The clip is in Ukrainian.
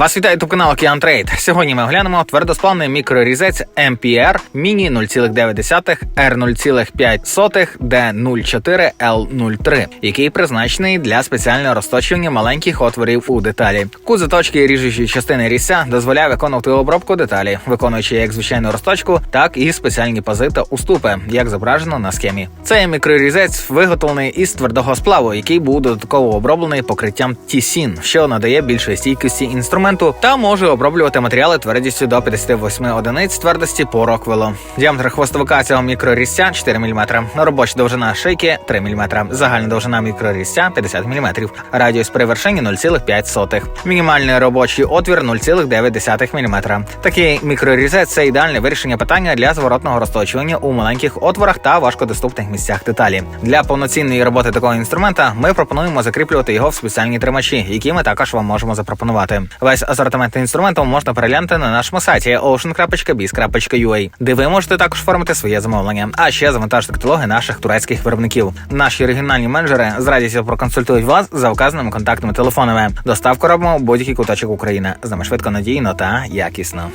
Вас вітає ютуб канал Океан. Сьогодні ми оглянемо твердосплавний мікрорізець MPR Mini 0,9 R 0,5 D04 L03, який призначений для спеціального розточування маленьких отворів у деталі. Кут заточки ріжучої частини різця дозволяє виконувати обробку деталі, виконуючи як звичайну розточку, так і спеціальні пази та уступи, як зображено на схемі. Цей мікрорізець виготовлений із твердого сплаву, який був додатково оброблений покриттям Тісін, що надає більшої стійкості інструменту та може оброблювати матеріали твердістю до 58 одиниць твердості по роквелу. Діаметр хвостовика цього мікрорізця 4 мм, робоча довжина шийки 3 мм, загальна довжина мікрорізця 50 мм, радіус при вершині 0,5. Мінімальний робочий отвір 0,9 мм. Такий мікрорізець це ідеальне вирішення питання для зворотного розточування у маленьких отворах та важкодоступних місцях деталі. Для повноцінної роботи такого інструмента ми пропонуємо закріплювати його в спеціальні тримачі, які ми також вам можемо запропонувати. Весь асортимент інструментів можна переглянути на нашому сайті ocean.biz.ua, де ви можете також оформити своє замовлення, а ще завантажити каталоги наших турецьких виробників. Наші регіональні менеджери з радістю проконсультують вас за вказаними контактними телефонами. Доставку робимо в будь-який куточок України. З нами швидко, надійно та якісно.